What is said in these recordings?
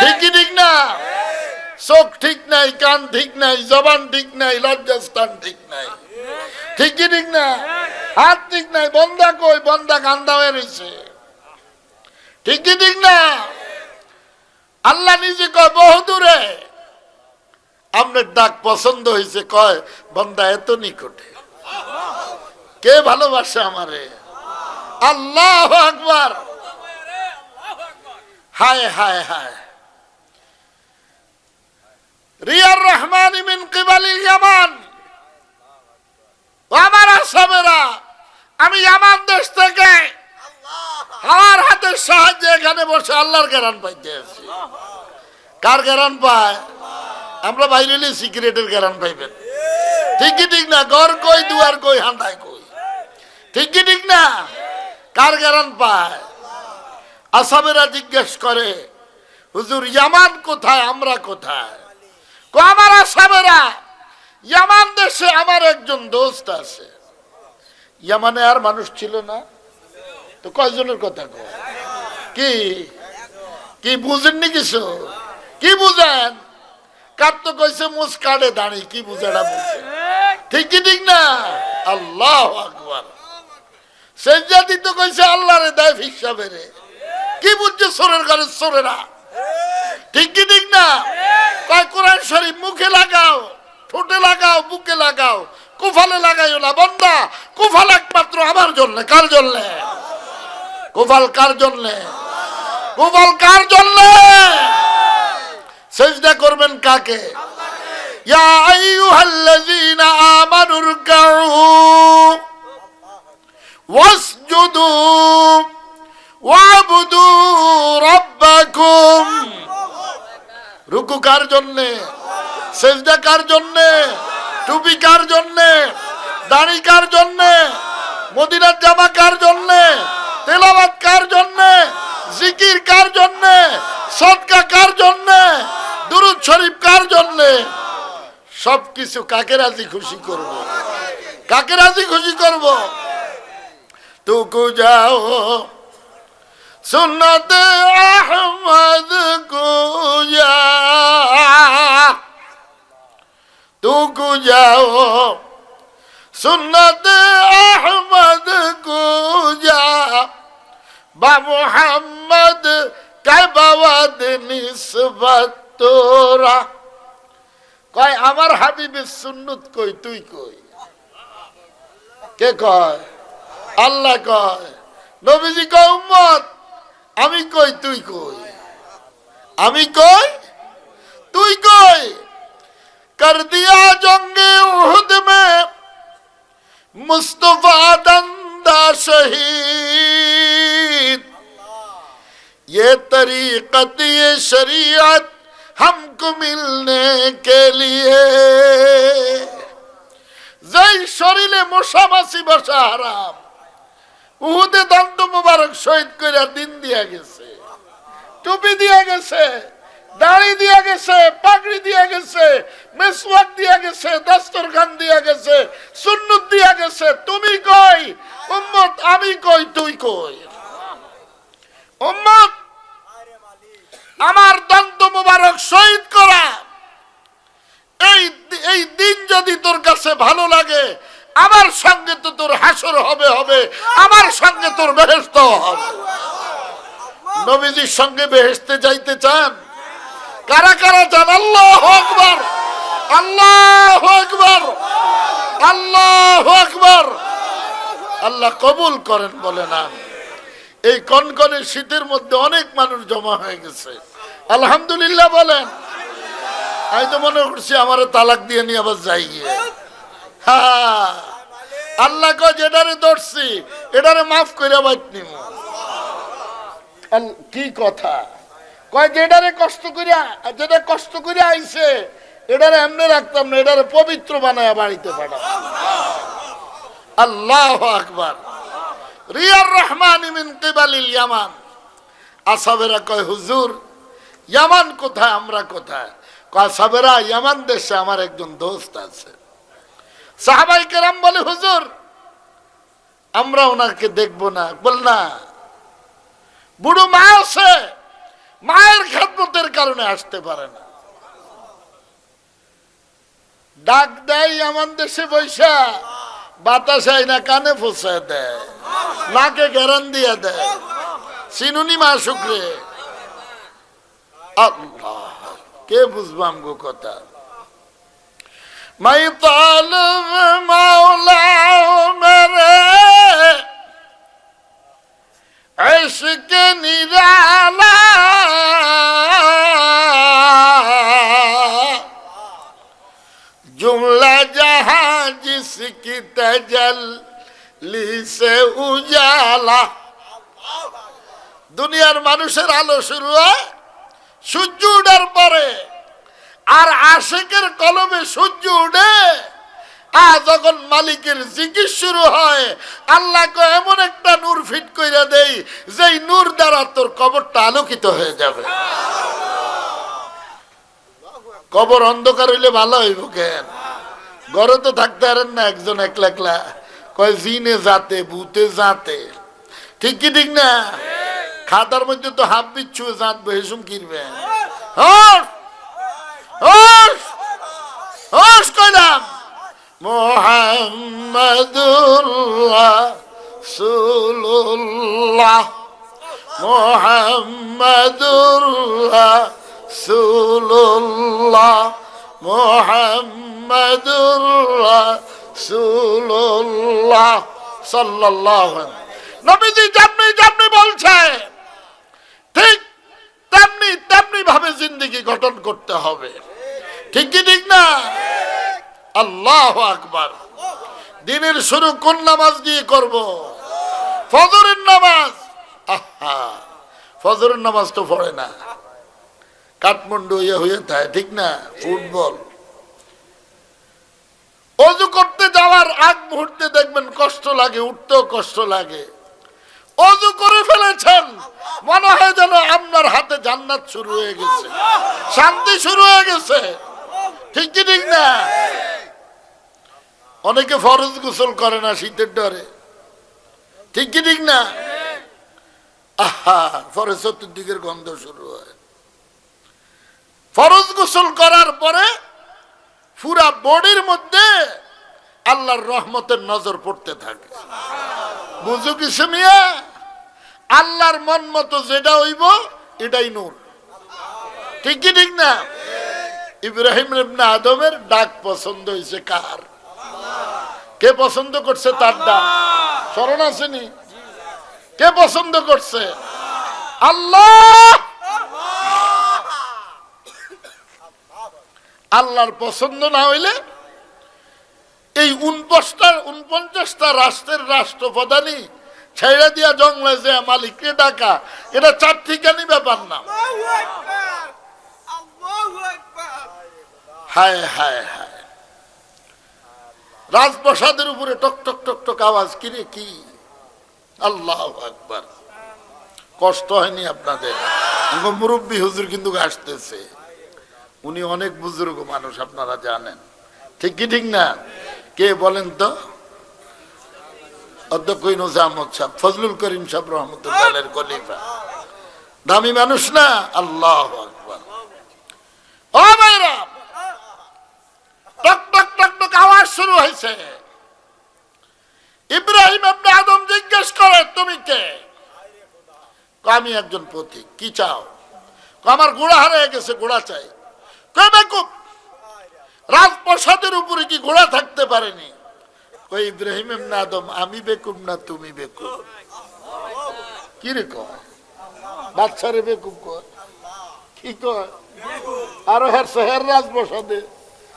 ঠিক ঠিক না? চোখ ঠিক নাই, কান ঠিক নাই, জবান ঠিক নাই, লজ্জাস্থান ঠিক নাই। ঠিক কি ঠিক না? হাত ঠিক নাই, বন্দা কই? বন্দা কান্দা হয়ে রয়েছে ঠিক কি ঠিক না? আল্লাহ নিজে কয় বহুদূরে আপনার ডাক পছন্দ হয়েছে কয়, বন্দা এত নিকটে। কে ভালোবাসে আমারে? আল্লাহ আকবার। হায় হায় হায়। রিয়ার রহমান মিন কিবালিল ইয়ামান। আমার আসামেরা, আমি ইয়ামান দেশ থেকে আমার হাতের সাহায্যে এখানে বসে আল্লাহর জ্ঞান পাইতে আছি কার জ্ঞান পায়? আমরা বাইরে হলে সিগারেটের জ্ঞান পাইবেন। ঠিক ঠিক না? ঘর কই, দুয়ার কই, হান্দায় কই? ঠিক কি ঠিক না? কার জ্ঞান পায়? আসামেরা জিজ্ঞেস করে, হুজুর, ইয়ামান কোথায়, আমরা কোথায়? আমার আসামেরা, ইয়ামান দেশে আমার একজন দোস্ত আছে। ইয়ামানে আর মানুষ ছিল না। তো কয়জনের কথা কো কি? কি বুঝেননি কিছু? কি বুঝেন? কার তো কইছে, মুস কাটে দাঁড়ি, কি বুঝেটা বুঝে? ঠিক কি ঠিক না? আল্লাহ আকবার। সেই তো কইছে, আল্লাহরে দেয় হিসাবে রে। কি বুঝছে সোরের ঘরে সোরেরা? ঠিক কি ঠিক না? কয়, কোরআন শরীফ মুখে লাগাও, ঠোঁটে লাগাও, বুকে লাগাও, কুফালে লাগাইও না, বন্দা, কুফাল একমাত্র আমার জন্য, কার জন্য? কুফাল কার জন্য? কুফাল কার জন্য? সেজদা করবেন কাকে? ইয়া আইয়ুহাল্লাযীনা আমানুর কাউ ওয়াসজুদু, ওয়াবুদু রাব্বাকুম। রুকু কার জন্যে সেজদা কার জন্যে টুপি কার জন্যে দাড়ি কার জন্যে, মদিনার জামা কার জন্যে তেলাবাদ কার জন্যে জিকির কার জন্যে সদকা কার জন্যে, দুরুদ শরীফ কার জন্যে। সব কিছু কাকে রাজি খুশি করব? কাকে রাজি খুশি করব? তুকু যাও সুন্নত আহমদ কুজা তুকু যাও সুন্নত আহমদ কুজা বা মোহাম্মদ কাবাওয়াদ নিসবত তোরা। কয়, আমার হাবিবের সুন্নত কই, তুই কই? কে কয়? আল্লাহ কয় নবীজি কয় উম্মত আমি কই তুই কই আমি কই তুই কই कर दिया जंगे उहद में मुस्तफा दंदा शहीद ये तरीकत ये शरीयत हमको मिलने के लिए যেই শরীরে মশামাছি বসা হারাম উহুদে দন্ত মুবারক শহীদ করে দিন দিয়া গেছে। টুপি দিয়া গেছে, দাড়ি দিয়া গেছে, পাগড়ি দিয়া গেছে, মেসওয়াক দিয়া গেছে, দস্তরখান দিয়া গেছে, সুন্নত দিয়া গেছে, তুমি কই? উম্মত, আমি কই, তুই কই? উম্মত, আমার দন্ত মুবারক শহীদ করা। এই এই দিন যদি তোর কাছে ভালো লাগে আমার সঙ্গে তো তোর হাসর হবে হবে। আমার সঙ্গে তোর বেহেস্ত হবে। নবীজির সঙ্গে বেহেস্তে যাইতে চান? কারা কারা চান আল্লাহ আকবর। আল্লাহ আকবর। আল্লাহ আকবর। আল্লাহ কবুল করেন বলে না এই কনকনে শীতের মধ্যে অনেক মানুষ জমা হয়ে গেছে। আলহামদুলিল্লাহ বলেন। আমি তো মনে করছি আমার তালাক দিয়ে নিয়ে আবার যাই গিয়ে। আল্লাহ কয় যেটারে ধরছি, এটারে মাফ করে বাইত নিব কি কথা? কয় যেটারে কষ্ট করিয়া যেটা কষ্ট করিয়া আইছে, এটারে এমনি রাখতাম না, এটারে পবিত্র বানায় বাড়িতে পাঠাম আল্লাহ আকবার। রিয়ার রহমান মিন কিবালিল ইয়ামান। আসাবেরা কয়, হুজুর, ইয়ামান কোথায়, আমরা কোথায়? কয় সাবেরা ইয়ামান দেশে আমার একজন দোস্ত আছে। সাহাবাই কেরাম বলে, হুজুর, আমরা ওনাকে দেখব না। বল, না। বুড়ো মা আছে মায়ের খেদমতের কারণে আসতে পারে না। ডাক দেয় আমার দেশে বৈশা, বাতাস না, কানে ফোসায় দেয়, নাকে গেরান দিয়ে দেয়, চিনুনি মা শুক্রে। কে বুঝবাম গো কথা? میں طالب مولا میرے عشق نرالا جملہ جہاں جس کی تجلی سے اجالا দুনিয়ার মানুষের আলো শুরু হয় সূর্য উঠার পরে আর আশেকের কলমে সূর্য উঠে আর যখন মালিকের জিকির শুরু হয়, আল্লাহকে এমন একটা নূর ফিট কইরা দেই, যেই নূর দ্বারা তোর কবরটা আলোকিত হয়ে যাবে। কবর অন্ধকার হইলে ভালো হইব কেন? ঘরে তো থাকতে পারেন না একজন একলা একলা। কয়, জিনে যাতে ভূতে যাতে ঠিক কি ঠিক না? খাতার মধ্যে তো হাফ বিচ্ছু জাঁতবে হেসুম কিনবে হস হস কইলাম মোহাম্মদুর রাসূলুল্লাহ মোহাম্মদুর রাসূলুল্লাহ মোহাম্মদুর রাসূলুল্লাহ সাল্লাল্লাহু নবীজি যেমনি যেমনি বলছে ঠিক তেমনি তেমনি ভাবে জিন্দগি গঠন করতে হবে। ঠিক কি ঠিক না? আল্লাহ আকবার। দিনের শুরু কোন নামাজ দিয়ে করব? ফজরের নামাজ। আহা, ফজরের নামাজ তো পড়ে না। কাঠমান্ডু ইয়ে হয়ে থাকে ঠিক না? ফুটবল। অজু করতে যাওয়ার আগ মুহূর্তে দেখবেন কষ্ট লাগে, উঠতেও কষ্ট লাগে। অজু করে ফেলেছেন। মনে হয় যেন আপনার হাতে জান্নাত শুরু হয়ে গেছে। শান্তি শুরু হয়ে গেছে। ঠিক কি ঠিক না? অনেকে ফরজ গোসল করে না শীতের ডরে। ঠিক কি ঠিক না? আহা, ফরজ চতুর্দিকের গন্ধ শুরু হয়। ফরজ গোসল করার পরে পুরা বডির মধ্যে আল্লাহর রহমতের নজর পড়তে থাকে। বুঝো কিছু মিয়া আল্লাহর মন মতো যেটা হইব, এটাই নূর। ঠিক কি ঠিক না? ইব্রাহিম আদমের ডাক পছন্দ হয়েছে কার? কে পছন্দ করছে তার ডাক? স্মরণ আসেনি কে পছন্দ করছে? আল্লাহ! আল্লাহর পছন্দ না হইলে এই উনপঞ্চাশটা উনপঞ্চাশটা রাষ্ট্রের রাষ্ট্রপ্রধানই ছেড়ে দিয়া জঙ্গলে যে মালিককে ডাকা? এটা চার ঠিকানি ব্যাপার না। হায় হায় হায়। রাজপ্রসাদের উপরে টক টক টক টক আওয়াজ কিরে কি? আল্লাহ আকবার। কষ্ট হয়নি আপনাদের? মুরব্বী হুজুর কিন্তু আসতেছে। উনি অনেক বুজুর্গ মানুষ আপনারা জানেন। ঠিক কি ঠিক না? কে বলেন তো? অধ্যক্ষ ইনুজ আহমদ ফজলুল করিম সাহ রহমতুল্লাহ কলিফা দামি মানুষ না? আল্লাহ আকবার। ও টক টক টক টক আওয়াজ শুরু হয়েছে। ইব্রাহিম আপনি আদম জিজ্ঞেস করে, তুমি কে? আমি একজন পথিক। কি চাও? আমার ঘোড়া হারিয়ে গেছে, ঘোড়া চাই। রাজপ্রসাদের উপরে কি ঘোড়া থাকতে পারেনি? কই ইব্রাহিম এমনি আদম, আমি বেকুব না তুমি বেকুব? কি রে কয়? বাচ্চারে বেকুব কয়। কি কয়? আরও হের হের রাজপ্রসাদে।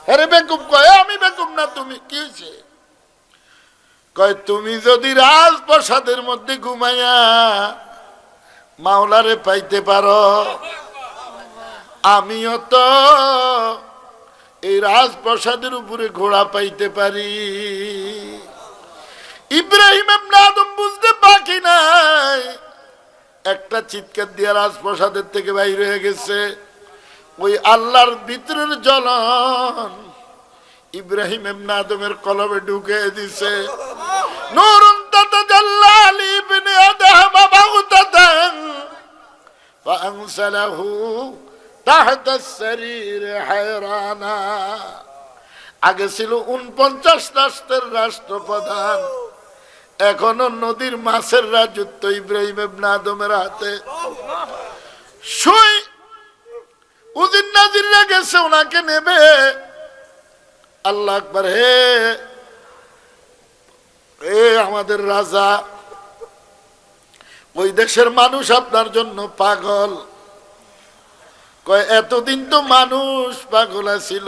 হেরে বেকুব কয় আমি বেকুব না তুমি। কি হয়েছে কয়, তুমি যদি রাজপ্রসাদের মধ্যে ঘুমাইয়া মাওলারে পাইতে পারো, আমিও তো এই রাজপ্রসাদের উপরে ঘোড়া পাইতে পারি। ইব্রাহিম আদম বুঝতে বাকি নাই। একটা চিৎকার দিয়ে রাজপ্রসাদের থেকে বাইর হয়ে গেছে। ওই আল্লাহর ভিতরের জলন ইব্রাহিম এমনাদমের কলমে ঢুকে দিছে। নুরুন তাহত শরীর হায়রানা। আগে ছিল উনপঞ্চাশ রাষ্ট্রের রাষ্ট্রপ্রধান, এখনও নদীর মাছের রাজত্ব ইব্রাহিম আদমের হাতে। সুই উদিন নাজিররা গেছে ওনাকে নেবে। আল্লাহ আকবার হে আমাদের রাজা, ওই দেশের মানুষ আপনার জন্য পাগল। কয়, এতদিন তো মানুষ পাগল ছিল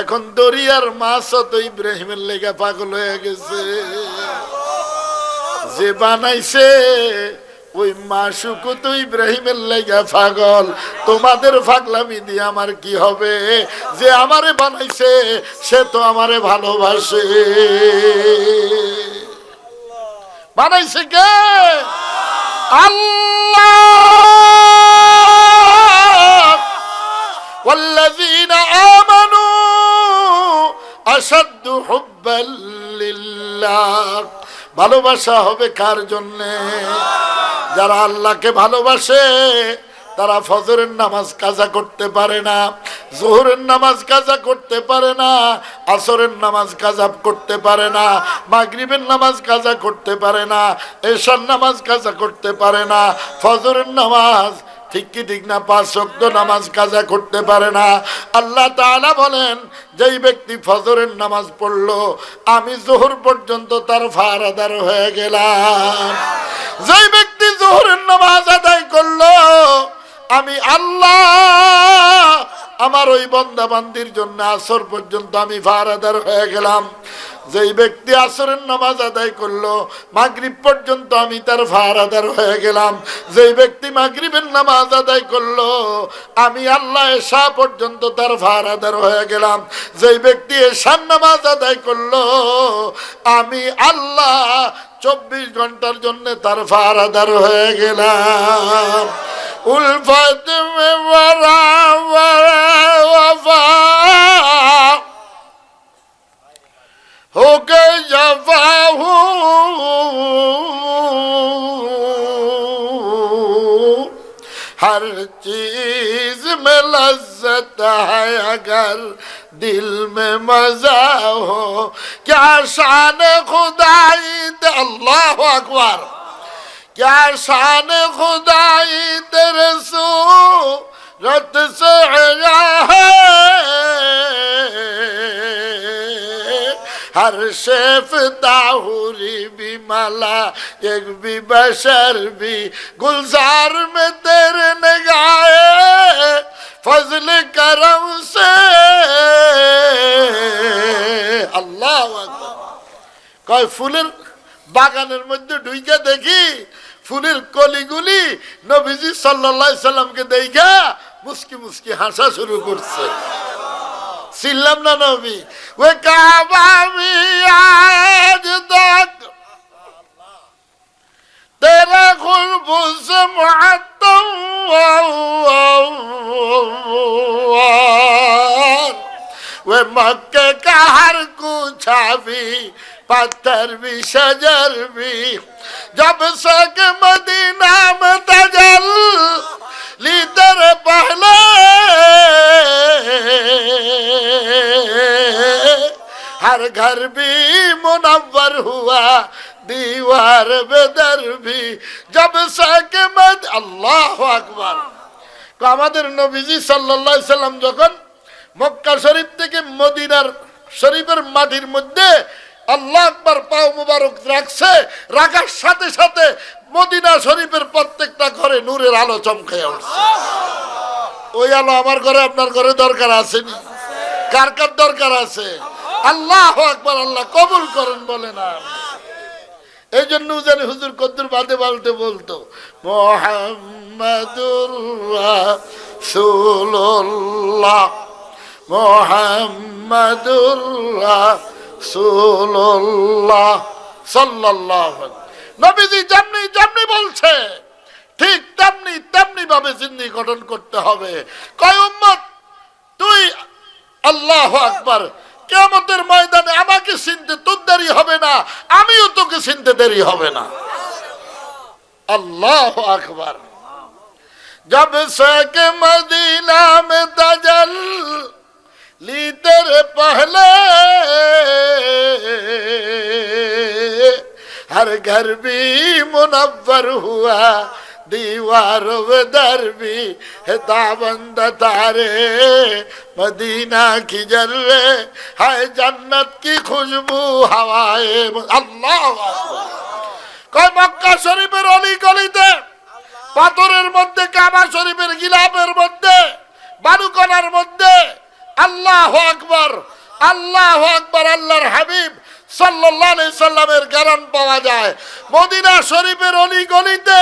এখন দরিয়ার মাছও তো ইব্রাহিমের লেগে পাগল হয়ে গেছে। যে বানাইছে, ওই মাসুকু তো ইব্রাহিমের লেগে পাগল। তোমাদের পাগলামি দিয়ে আমার কি হবে? যে আমারে বানাইছে, সে তো আমারে ভালোবাসে। বানাইছে কে? আল্লাহ! والذين آمنوا أشد حبا لله ভালোবাসা হবে কার জন্যে যারা আল্লাহকে ভালোবাসে তারা ফজরের নামাজ কাজা করতে পারে না জোহরের নামাজ কাজা করতে পারে না আসরের নামাজ কাজা করতে পারে না মাগরিবের নামাজ কাজা করতে পারে না এশার নামাজ কাজা করতে পারে না ফজরের নামাজ ঠিক কি ঠিক না? পাঁচ শক্ত নামাজ কাজা করতে পারে না। আল্লাহ তাআলা বলেন, যেই ব্যক্তি ফজরের নামাজ পড়ল, আমি জোহর পর্যন্ত তার ফারাদার হয়ে গেলাম। যেই ব্যক্তি জোহরের নামাজ আদায় করল, আমি আল্লাহ আমার ওই বন্দা বান্দির জন্য আসর পর্যন্ত আমি ফারাদার হয়ে গেলাম। যেই ব্যক্তি আসরের নামাজ আদায় করল, মাগরিব পর্যন্ত আমি তার ফারাদার হয়ে গেলাম। যেই ব্যক্তি মাগরিবের নামাজ আদায় করল, আমি আল্লাহ এশা পর্যন্ত তার ফারাদার হয়ে গেলাম। যেই ব্যক্তি এশার নামাজ আদায় করল, আমি আল্লাহ চব্বিশ ঘণ্টার জন্য তার ফারাদার হয়ে গেলাম। উলফত अगर दिल में मजा हो क्या शान खुदाई दे अल्लाह अकबर क्या शान खुदाई तेरे सूरत से है হর শেফ দাহুরি বিমালা এক বি বশর বি গুলজার মে তেরে নগায়ে ফজল করম সে আল্লাহ কয় ফুলের বাগানের মধ্যে ঢুইকে দেখি ফুলের কলিগুলি নবীজি সাল্লাল্লাহি সাল্লামকে দেখা মুসকি মুসকি হাসা শুরু করছে ছিলাম না নবী ওই কাবা मक्के का हर कुछा भी पत्थर भी शजर भी जब से कि मदीना में तजल ली तेरे पहले हर घर भी मुनव्वर हुआ दीवार बेदर भी जब से कि मद अल्लाह अकबर তো আমাদের নবীজি সাল্লাল্লাহু আলাইহি সাল্লাম যখন মক্কা শরীফ থেকে মদিনার শরীফের মাটির মধ্যে আল্লাহ আকবার পাও মুবারক রাখছে, রাখার সাথে সাথে মদিনা শরীফের প্রত্যেকটা ঘরে নূরের আলো চমকে উঠছে। ওই আলো আমার ঘরে, আপনার ঘরে দরকার আসেনি। কার কার দরকার আছে? আল্লাহ আকবার, আল্লাহ কবুল করেন বলে না এই জন্য জানি হুজুর কদ্দুর বাদে বালতে বলতো, মোহাম্মদুর রাসূলুল্লাহ। মোহাম্মদুর রাসূলুল্লাহ সাল্লাল্লাহু আলাইহি নবীজি যেমনি যেমনি বলছে ঠিক তেমনি তেমনি ভাবে জিন্দি গঠন করতে হবে কয় উম্মত তুই আল্লাহ আকবার কেমতের ময়দানে আমাকে চিনতে তোর দেরি হবে না আমিও তোকে চিনতে দেরি হবে না আল্লাহ আকবার जब से के मदीना ली तेरे पहले हर घर भी मुनवर हुआ दीवार दर भी हिताबंद तारे मदीना की जर्रे है जन्नत की खुशबू हवाए अल्लाह কয় মক্কা শরীফের অলি গলিতে পাথরের মধ্যে কাবা শরীফের গিলাপের মধ্যে বালুকণার মধ্যে আল্লাহ আকবর আল্লাহ আকবর, আল্লাহর হাবিব সাল্লাহ সাল্লামের গ্যারান পাওয়া যায়। মদিনা শরীফের অলি গলিতে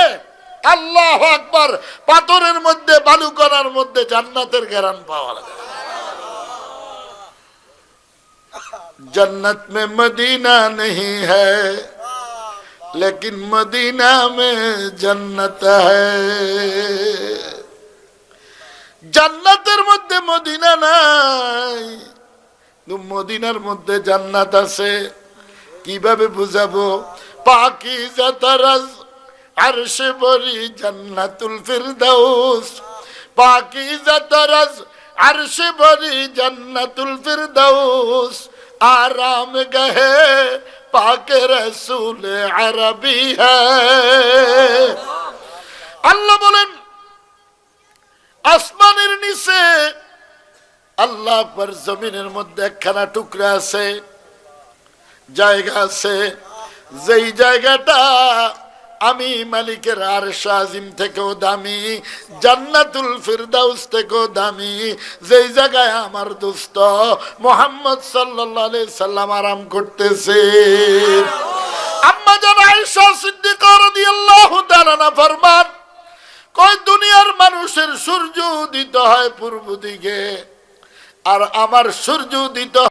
আল্লাহ আকবর পাথরের মধ্যে, বালুকণার মধ্যে জান্নাতের গ্যারান পাওয়া যায়। جنت میں مدینہ نہیں ہے لیکن مدینہ میں جنت ہے মদিনা নাই। মদিনার মধ্যে জান্নাত আছে। কীভাবে বুঝাবো? পাকি জাতারাজ আরশে বরি জান্নাতুল ফিরদাউস। পাকি জাতারাজ আরশে বরি জান্নাতুল ফিরদাউস। আরাম গহে পাকে রসুল আরবি আল্লাহ বলেন, আসমানের নিচে আল্লাহ আকবর জমিনের মধ্যে একখানা টুকরা আছে, জায়গা আছে। যেই জায়গাটা আমি মালিকের আর শাহিম থেকেও দামি, জান্নাতুল ফিরদাউস থেকেও দামি। যেই জায়গায় আমার দোস্ত মোহাম্মদ আলাইহি সাল্লাম আরাম করতেছে। ফরমান, কয় দুনিয়ার মানুষের সূর্য উদিত হয় পূর্ব দিকে। আর আমার সূর্য উদিত